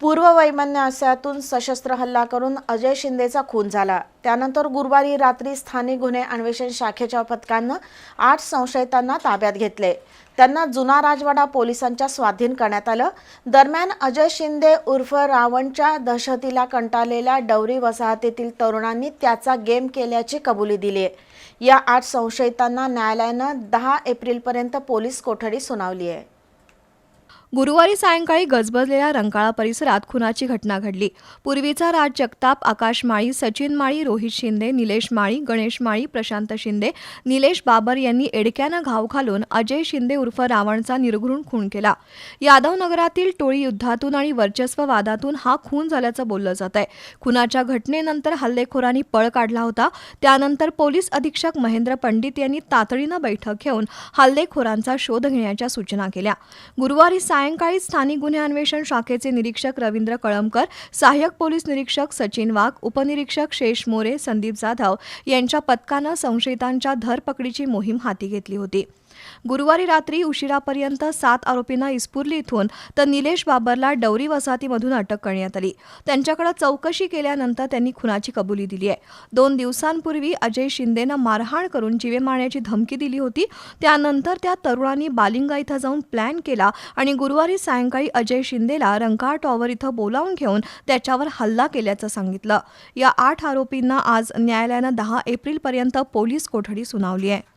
पूर्व वैमनस्यातून सशस्त्र हल्ला करून अजय शिंदेचा खून झाला. त्यानंतर गुरुवारी रात्री स्थानिक गुन्हे अन्वेषण शाखेच्या पथकानं आठ संशयितांना ताब्यात घेतले. त्यांना जुना राजवाडा पोलिसांच्या स्वाधीन करण्यात आलं. दरम्यान अजय शिंदे उर्फ रावणच्या दहशतीला कंटाळलेल्या डवरी वसाहतीतील तरुणांनी त्याचा गेम केल्याची कबुली दिली. आहे या आठ संशयितांना न्यायालयानं दहा एप्रिलपर्यंत पोलीस कोठडी सुनावली आहे. गुरुवारी सायंकाळी गजबजलेल्या रंकाळा परिसरात खुनाची घटना घडली. पूर्वीचा राज जगताप आकाश माळी सचिन माळी रोहित शिंदे निलेश माळी गणेश माळी प्रशांत शिंदे निलेश बाबर यांनी एडक्यानं घाव घालून अजय शिंदे उर्फ रावणचा निर्घृण खून केला. यादव नगरातील टोळी युद्धातून आणि वर्चस्व वादातून हा खून झाल्याचं बोललं जात आहे खुनाच्या घटनेनंतर हल्लेखोरांनी पळ काढला होता. त्यानंतर पोलीस अधीक्षक महेंद्र पंडित यांनी तातडीनं बैठक घेऊन हल्लेखोरांचा शोध घेण्याच्या सूचना केल्या. गुरुवारी सायंकाळी स्थानिक गुन्हे अन्वेषण शाखेचे निरीक्षक रवींद्र कळमकर सहाय्यक पोलीस निरीक्षक सचिन वाघ उपनिरीक्षक शेष मोरे संदीप जाधव यांच्या पथकानं संशयितांच्या धरपकडीची मोहीम हाती घेतली होती. गुरुवारी रात्री उशिरापर्यंत सात आरोपींना इस्पुर्ली इथून तर निलेश बाबरला डवरी वसाहतीमधून अटक करण्यात आली. त्यांच्याकडे चौकशी केल्यानंतर त्यांनी खुनाची कबुली दिली आहे. दोन दिवसांपूर्वी अजय शिंदेनं मारहाण करून जीवे मारण्याची धमकी दिली होती. त्यानंतर त्या तरुणांनी बालिंगा इथं जाऊन प्लॅन केला आणि गुरुवारी सायंकाळी अजय शिंदेला रंकाळ टॉवर इथं बोलावून घेऊन त्याच्यावर हल्ला केल्याचं सांगितलं. या आठ आरोपींना आज न्यायालयानं दहा एप्रिलपर्यंत पोलीस कोठडी सुनावली आहे.